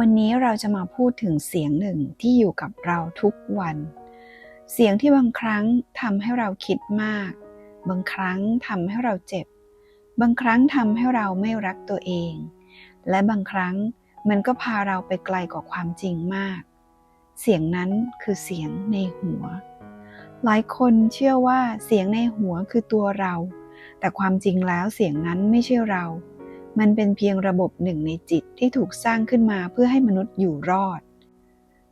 วันนี้เราจะมาพูดถึงเสียงหนึ่งที่อยู่กับเราทุกวัน เสียงที่บางครั้งทำให้เราคิดมาก บางครั้งทำให้เราเจ็บ บางครั้งทำให้เราไม่รักตัวเอง และบางครั้งมันก็พาเราไปไกลกว่าความจริงมาก เสียงนั้นคือเสียงในหัว หลายคนเชื่อว่าเสียงในหัวคือตัวเรา แต่ความจริงแล้วเสียงนั้นไม่ใช่เรา มันเป็นเพียงระบบหนึ่งในจิตที่ถูกสร้างขึ้นมาเพื่อให้มนุษย์อยู่รอด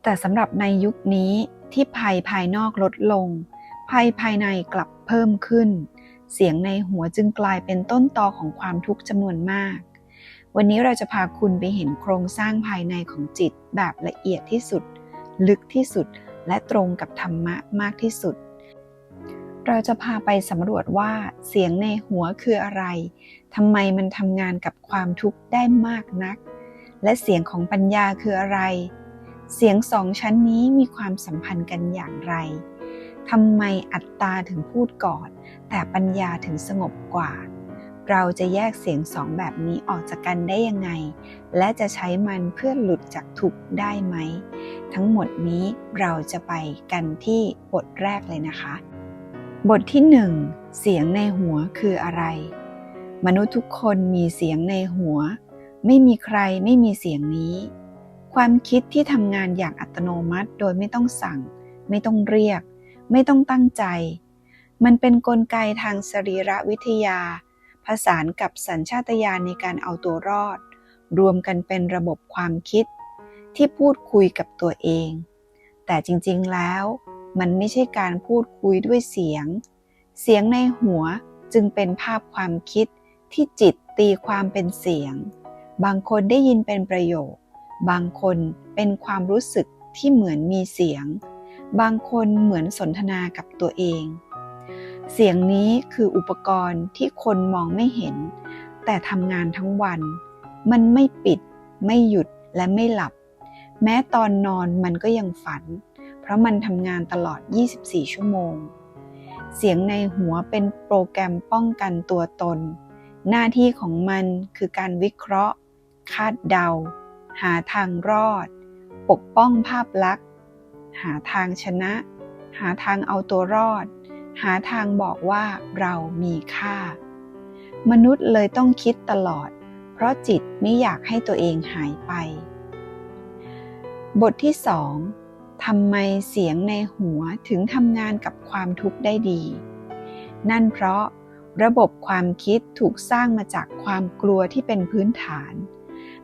แต่สำหรับในยุคนี้ที่ภัยภายนอกลดลง ภัยภายในกลับเพิ่มขึ้น เสียงในหัวจึงกลายเป็นต้นตอของความทุกข์จำนวนมาก วันนี้เราจะพาคุณไปเห็นโครงสร้างภายในของจิตแบบละเอียดที่สุด ลึกที่สุด และตรงกับธรรมะมากที่สุด เราจะพาไปสำรวจว่าเสียงในหัวคืออะไรทำไมมันทำงานกับความทุกข์ได้มากนัก และเสียงของปัญญาคืออะไร เสียงสองชั้นนี้มีความสัมพันธ์กันอย่างไรทำไมอัตตาถึงพูดก่อน แต่ปัญญาถึงสงบกว่า เราจะแยกเสียงสองแบบนี้ออกจากกันได้ยังไง และจะใช้มันเพื่อหลุดจากทุกข์ได้ไหม ทั้งหมดนี้เราจะไปกันที่บทแรกเลยนะคะ บทที่หนึ่งเสียงในหัวคืออะไร มนุษย์ทุกคนมีเสียงในหัว ไม่มีใครไม่มีเสียงนี้ ความคิดที่ทำงานอย่างอัตโนมัติโดยไม่ต้องสั่ง ไม่ต้องเรียก ไม่ต้องตั้งใจ มันเป็นนกลไกทางสรีรวิทยา ผสานกับสัญชาตญาณในการเอาตัวรอด รวมกันเป็นระบบความคิด ที่พูดคุยกับตัวเอง แต่จริงๆแล้ว มันไม่ใช่การพูดคุยด้วยเสียง เสียงในหัวจึงเป็นภาพความคิดที่จิตตีความเป็นเสียง บางคนได้ยินเป็นประโยค บางคนเป็นความรู้สึกที่เหมือนมีเสียง บางคนเหมือนสนทนากับตัวเอง เสียงนี้คืออุปกรณ์ที่คนมองไม่เห็น แต่ทำงานทั้งวัน มันไม่ปิด ไม่หยุดและไม่หลับ แม้ตอนนอนมันก็ยังฝัน เพราะมันทำงานตลอด 24 ชั่วโมง เสียงในหัวเป็นโปรแกรมป้องกันตัวตน หน้าที่ของมันคือการวิเคราะห์ คาดเดา หาทางรอด ปกป้องภาพลักษณ์ หาทางชนะ หาทางเอาตัวรอด หาทางบอกว่าเรามีค่า มนุษย์เลยต้องคิดตลอด เพราะจิตไม่อยากให้ตัวเองหายไป บทที่สอง ทำไมเสียงในหัวถึงทำงานกับความทุกข์ได้ดี นั่นเพราะระบบความคิดถูกสร้างมาจากความกลัวที่เป็นพื้นฐาน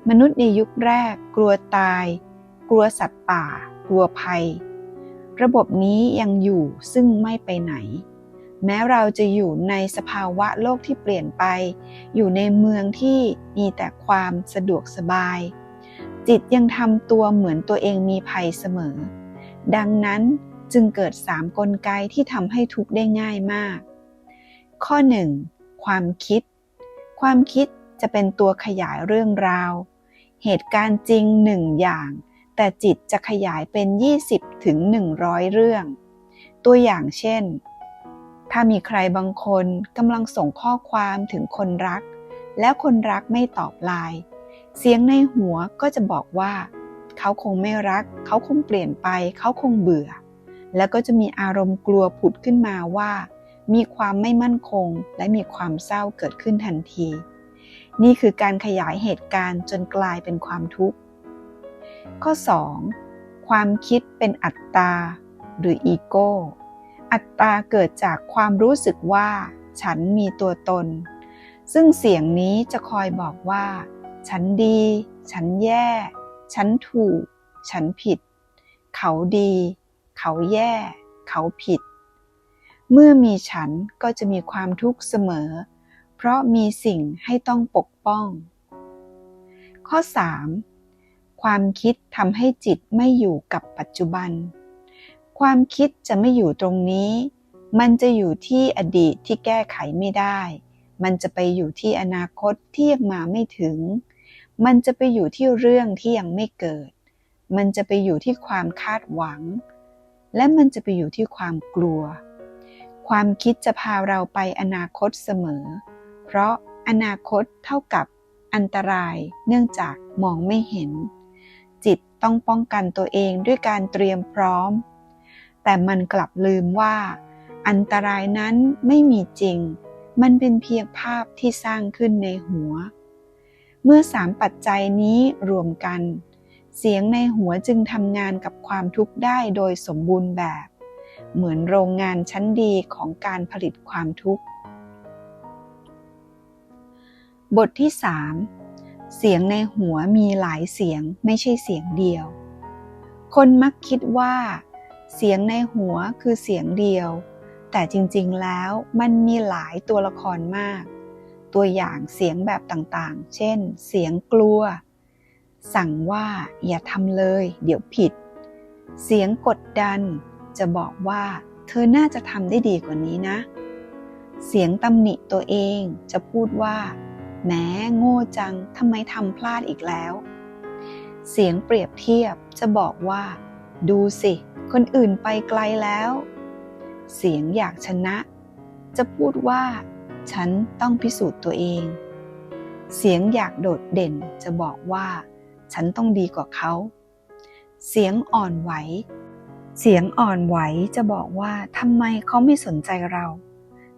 มนุษย์ในยุคแรกกลัวตาย กลัวสัตว์ป่า กลัวภัย ระบบนี้ยังอยู่ซึ่งไม่ไปไหน แม้เราจะอยู่ในสภาวะโลกที่เปลี่ยนไป อยู่ในเมืองที่มีแต่ความสะดวกสบาย จิตยังทำตัวเหมือนตัวเองมีภัยเสมอ ดังนั้นจึงเกิดสามกลไกที่ทำให้ทุกข์ได้ง่ายมาก ข้อ 1. ความคิด ความคิดจะเป็นตัวขยายเรื่องราว เหตุการณ์จริงหนึ่งอย่าง แต่จิตจะขยายเป็น 20ถึง100 เรื่อง ตัวอย่างเช่น ถ้ามีใครบางคนกำลังส่งข้อความถึงคนรัก แล้วคนรักไม่ตอบไลน์เสียงในหัวก็จะบอกว่า เขาคงไม่รัก เขาคงเปลี่ยนไป เขาคงเบื่อ แล้วก็จะมีอารมณ์กลัวผุดขึ้นมาว่า มีความไม่มั่นคง และมีความเศร้าเกิดขึ้นทันที นี่คือการขยายเหตุการณ์จนกลายเป็นความทุกข์ ข้อ 2. ความคิดเป็นอัตตา หรืออีโก้ อัตตาเกิดจากความรู้สึกว่า ฉันมีตัวตน ซึ่งเสียงนี้จะคอยบอกว่า ฉันดี ฉันแย่ ฉันถูก ฉันผิด เขาดี เขาแย่ เขาผิด เมื่อมีฉันก็จะมีความทุกข์เสมอ เพราะมีสิ่งให้ต้องปกป้อง ข้อ 3. ความคิดทำให้จิตไม่อยู่กับปัจจุบัน ความคิดจะไม่อยู่ตรงนี้ มันจะอยู่ที่อดีตที่แก้ไขไม่ได้ มันจะไปอยู่ที่อนาคตที่ยังมาไม่ถึง มันจะไปอยู่ที่เรื่องที่ยังไม่เกิด มันจะไปอยู่ที่ความคาดหวัง และมันจะไปอยู่ที่ความกลัว ความคิดจะพาเราไปอนาคตเสมอ เพราะอนาคตเท่ากับอันตรายเนื่องจากมองไม่เห็น จิตต้องป้องกันตัวเองด้วยการเตรียมพร้อม แต่มันกลับลืมว่า อันตรายนั้นไม่มีจริง มันเป็นเพียงภาพที่สร้างขึ้นในหัว เมื่อสามปัจจัยนี้รวมกัน เสียงในหัวจึงทำงานกับความทุกข์ได้โดยสมบูรณ์แบบ เหมือนโรงงานชั้นดีของการผลิตความทุกข์ บทที่3เสียงในหัวมีหลายเสียงไม่ใช่เสียงเดียว คนมักคิดว่า เสียงในหัวคือเสียงเดียว แต่จริงๆแล้วมันมีหลายตัวละครมาก ตัวอย่างเสียงแบบต่างๆ เช่น เสียงกลัว สั่งว่าอย่าทำเลย เดี๋ยวผิด เสียงกดดัน จะบอกว่า เธอน่าจะทำได้ดีกว่านี้นะ เสียงตำหนิตัวเองจะพูดว่าแหมโง่จังทำไมทำพลาดอีกแล้ว เสียงเปรียบเทียบจะบอกว่า ดูสิ คนอื่นไปไกลแล้ว เสียงอยากชนะ จะพูดว่า ฉันต้องพิสูจน์ตัวเอง เสียงอยากโดดเด่นจะบอกว่า ฉันต้องดีกว่าเขา เสียงอ่อนไหว เสียงอ่อนไหวจะบอกว่าทำไมเขาไม่สนใจเรา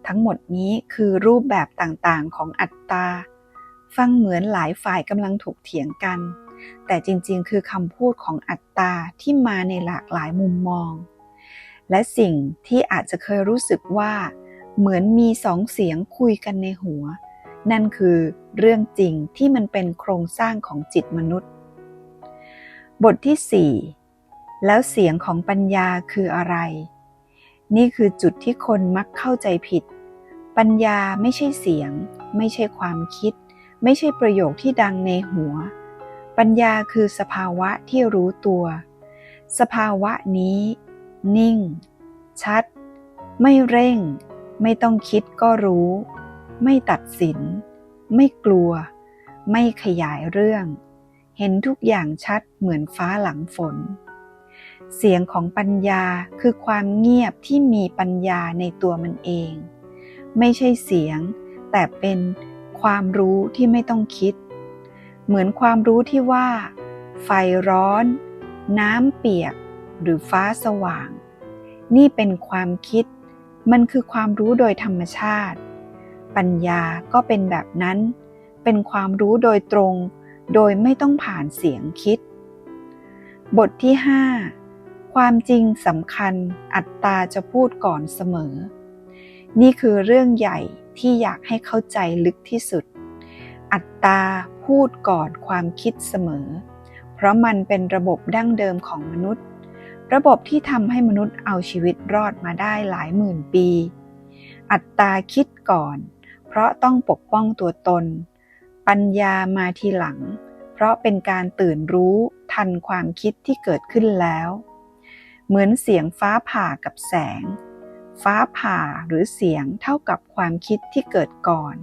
ทั้งหมดนี้คือรูปแบบต่างๆของอัตตา ฟังเหมือนหลายฝ่ายกำลังถูกเถียงกัน แต่จริงๆ คือคำพูดของอัตตาที่มาในหลากหลายมุมมอง และสิ่งที่อาจจะเคยรู้สึกว่า เหมือนมีสองเสียงคุยกันในหัว นั่นคือเรื่องจริงที่มันเป็นโครงสร้างของจิตมนุษย์ บทที่ 4 แล้วเสียงของปัญญาคืออะไร นี่คือจุดที่คนมักเข้าใจผิด ปัญญาไม่ใช่เสียง ไม่ใช่ความคิด ไม่ใช่ประโยคที่ดังในหัว ปัญญาคือสภาวะที่รู้ตัว สภาวะนี้ นิ่ง ชัด ไม่เร่ง ไม่ต้องคิดก็รู้ ไม่ตัดสิน ไม่กลัว ไม่ขยายเรื่อง เห็นทุกอย่างชัดเหมือนฟ้าหลังฝน เสียงของปัญญาคือความเงียบที่มีปัญญาในตัวมันเอง ไม่ใช่เสียง แต่เป็นความรู้ที่ไม่ต้องคิด เหมือนความรู้ที่ว่า ไฟร้อน น้ำเปียก หรือฟ้าสว่าง นี่เป็นความคิด มันคือความรู้โดยธรรมชาติ ปัญญาก็เป็นแบบนั้น เป็นความรู้โดยตรง โดยไม่ต้องผ่านเสียงคิด บทที่ 5 ความจริงสำคัญอัตตาจะพูดก่อนเสมอ นี่คือเรื่องใหญ่ที่อยากให้เข้าใจลึกที่สุด อัตตาพูดก่อนความคิดเสมอ เพราะมันเป็นระบบดั้งเดิมของมนุษย์ ระบบที่ทำให้มนุษย์เอาชีวิตรอดมาได้หลายหมื่นปี อัตตาคิดก่อน เพราะต้องปกป้องตัวตน ปัญญามาทีหลัง เพราะเป็นการตื่นรู้ทันความคิดที่เกิดขึ้นแล้ว เหมือนเสียงฟ้าผ่ากับแสง ฟ้าผ่าหรือเสียงเท่ากับความคิดที่เกิดก่อน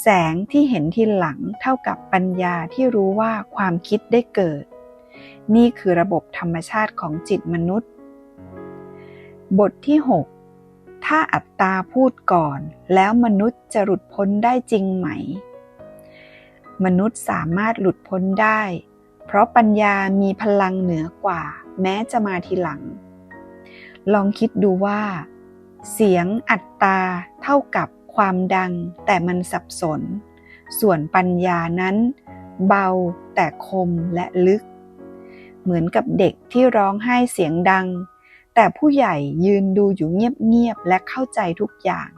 แสงที่เห็นทีหลังเท่ากับปัญญาที่รู้ว่าความคิดได้เกิด นี่คือระบบธรรมชาติของจิตมนุษย์ บทที่ 6 ถ้าอัตตาพูดก่อน แล้วมนุษย์จะหลุดพ้นได้จริงไหม มนุษย์สามารถหลุดพ้นได้ เพราะปัญญามีพลังเหนือกว่า แม้จะมาทีหลัง ลองคิดดูว่า เสียงอัตตาเท่ากับความดัง แต่มันสับสน ส่วนปัญญานั้น เบาแต่คมและลึก เหมือนกับเด็กที่ร้องไห้เสียงดัง แต่ผู้ใหญ่ยืนดูอยู่เงียบๆและเข้าใจทุกอย่าง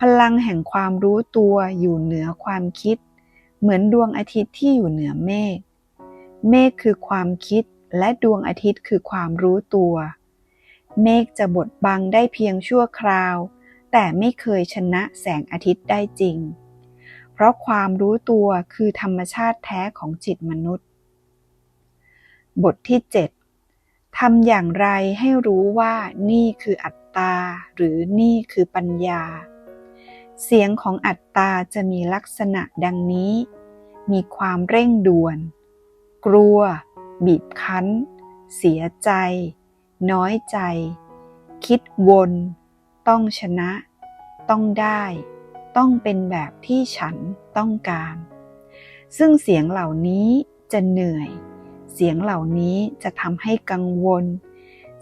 พลังแห่งความรู้ตัวอยู่เหนือความคิด เหมือนดวงอาทิตย์ที่อยู่เหนือเมฆ เมฆคือความคิดและดวงอาทิตย์คือความรู้ตัว เมฆจะบดบังได้เพียงชั่วคราว แต่ไม่เคยชนะแสงอาทิตย์ได้จริง เพราะความรู้ตัวคือธรรมชาติแท้ของจิตมนุษย์ บทที่ 7ทำอย่างไรให้รู้ว่านี่คืออัตตา หรือนี่คือปัญญา เสียงของอัตตาจะมีลักษณะดังนี้ มีความเร่งด่วน กลัว บีบคั้น เสียใจ น้อยใจ คิดวน ต้องชนะ ต้องได้ ต้องเป็นแบบที่ฉันต้องการ ซึ่งเสียงเหล่านี้จะเหนื่อย เสียงเหล่านี้จะทำให้กังวล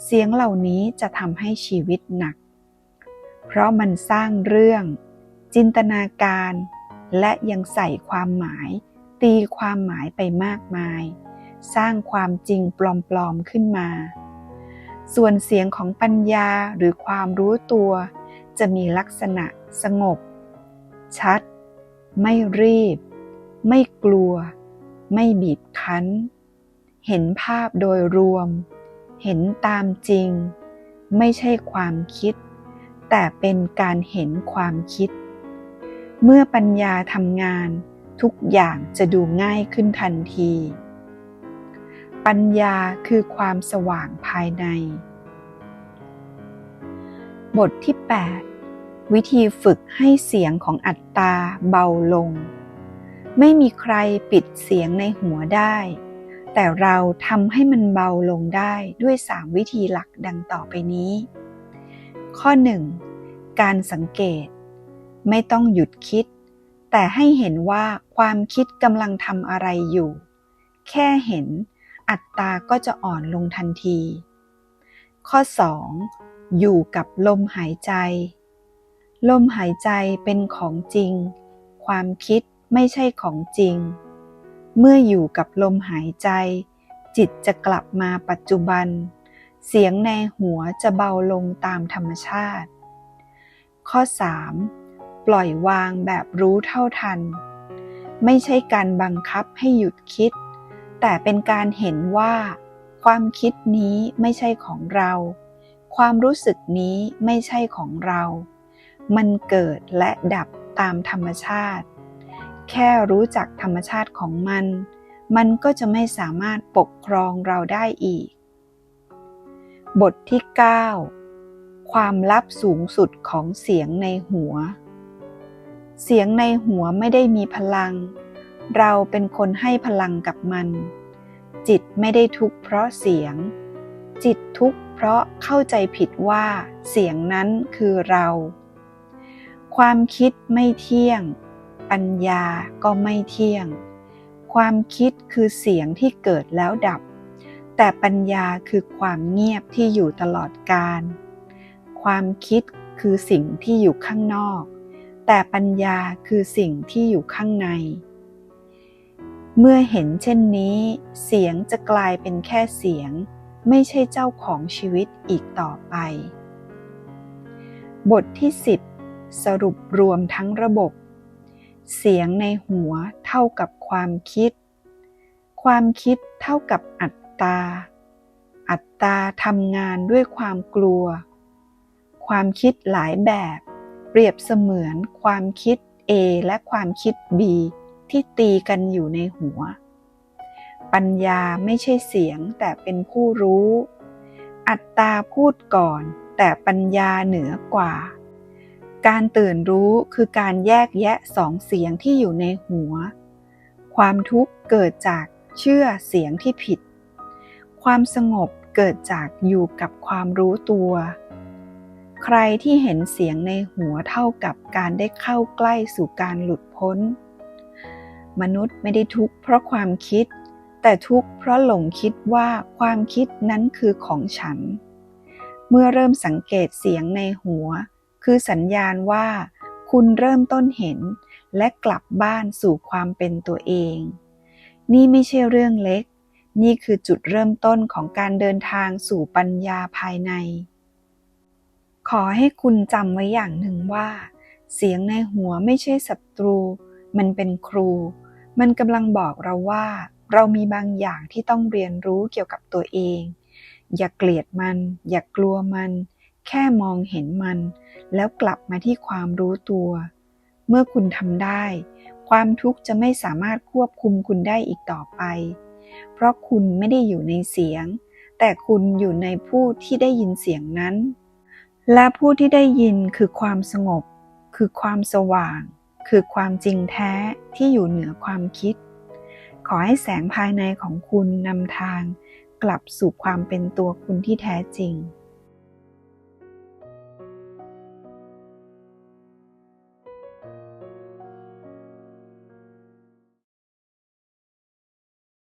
เสียงเหล่านี้จะทำให้ชีวิตหนัก เพราะมันสร้างเรื่อง จินตนาการ และยังใส่ความหมาย ตีความหมายไปมากมาย สร้างความจริงปลอมๆขึ้นมา ส่วนเสียงของปัญญาหรือความรู้ตัว จะมีลักษณะสงบ ชัด ไม่รีบ ไม่กลัว ไม่บีบคั้น เห็นภาพโดยรวม เห็นตามจริง ไม่ใช่ความคิด แต่เป็นการเห็นความคิด เมื่อปัญญาทำงานทุกอย่างจะดูง่ายขึ้นทันที ปัญญาคือความสว่างภายใน บทที่ 8 วิธีฝึกให้เสียงของอัตตาเบาลง ไม่มีใครปิดเสียงในหัวได้ แต่เราทำให้มันเบาลงได้ด้วยสามวิธีหลักดังต่อไปนี้ ข้อ 1. การสังเกต ไม่ต้องหยุดคิด แต่ให้เห็นว่าความคิดกำลังทำอะไรอยู่ แค่เห็น อัตตาก็จะอ่อนลงทันที ข้อ 2. อยู่กับลมหายใจ ลมหายใจเป็นของจริง ความคิดไม่ใช่ของจริง เมื่ออยู่กับลมหายใจ จิตจะกลับมาปัจจุบัน เสียงในหัวจะเบาลงตามธรรมชาติ ข้อ 3. ปล่อยวางแบบรู้เท่าทัน ไม่ใช่การบังคับให้หยุดคิด แต่เป็นการเห็นว่า ความคิดนี้ไม่ใช่ของเรา ความรู้สึกนี้ไม่ใช่ของเรา มันเกิดและดับตามธรรมชาติ แค่รู้จักธรรมชาติของมัน มันก็จะไม่สามารถปกครองเราได้อีก บทที่ 9 ความลับสูงสุดของเสียงในหัว เสียงในหัวไม่ได้มีพลัง เราเป็นคนให้พลังกับมัน จิตไม่ได้ทุกข์เพราะเสียง จิตทุกข์เพราะเข้าใจผิดว่าเสียงนั้นคือเรา ความคิดไม่เที่ยง ปัญญาก็ไม่เที่ยง ความคิดคือเสียงที่เกิดแล้วดับ แต่ปัญญาคือความเงียบที่อยู่ตลอดกาล ความคิดคือสิ่งที่อยู่ข้างนอก แต่ปัญญาคือสิ่งที่อยู่ข้างใน เมื่อเห็นเช่นนี้ เสียงจะกลายเป็นแค่เสียง ไม่ใช่เจ้าของชีวิตอีกต่อไป บทที่ 10 สรุปรวมทั้งระบบ เสียงในหัวเท่ากับความคิด ความคิดเท่ากับอัตตา อัตตาทำงานด้วยความกลัว ความคิดหลายแบบ เปรียบเสมือนความคิด A และความคิด B ที่ตีกันอยู่ในหัว ปัญญาไม่ใช่เสียงแต่เป็นผู้รู้ อัตตาพูดก่อน แต่ปัญญาเหนือกว่า การตื่นรู้คือการแยกแยะสองเสียงที่อยู่ในหัว ความทุกข์เกิดจากเชื่อเสียงที่ผิด ความสงบเกิดจากอยู่กับความรู้ตัว ใครที่เห็นเสียงในหัวเท่ากับการได้เข้าใกล้สู่การหลุดพ้น มนุษย์ไม่ได้ทุกข์เพราะความคิด แต่ทุกข์เพราะหลงคิดว่าความคิดนั้นคือของฉัน เมื่อเริ่มสังเกตเสียงในหัว คือสัญญาณว่า คุณเริ่มต้นเห็น และกลับบ้านสู่ความเป็นตัวเอง นี่ไม่ใช่เรื่องเล็ก นี่คือจุดเริ่มต้นของการเดินทางสู่ปัญญาภายใน ขอให้คุณจำไว้อย่างหนึ่งว่า เสียงในหัวไม่ใช่ศัตรู มันเป็นครู มันกำลังบอกเราว่า เรามีบางอย่างที่ต้องเรียนรู้เกี่ยวกับตัวเอง อย่าเกลียดมัน อย่ากลัวมัน แค่มองเห็นมัน แล้วกลับมาที่ความรู้ตัว เมื่อคุณทำได้ ความทุกข์จะไม่สามารถควบคุมคุณได้อีกต่อไป เพราะคุณไม่ได้อยู่ในเสียง แต่คุณอยู่ในผู้ที่ได้ยินเสียงนั้น และผู้ที่ได้ยินคือความสงบ คือความสว่าง คือความจริงแท้ที่อยู่เหนือความคิด ขอให้แสงภายในของคุณนำทาง กลับสู่ความเป็นตัวคุณที่แท้จริง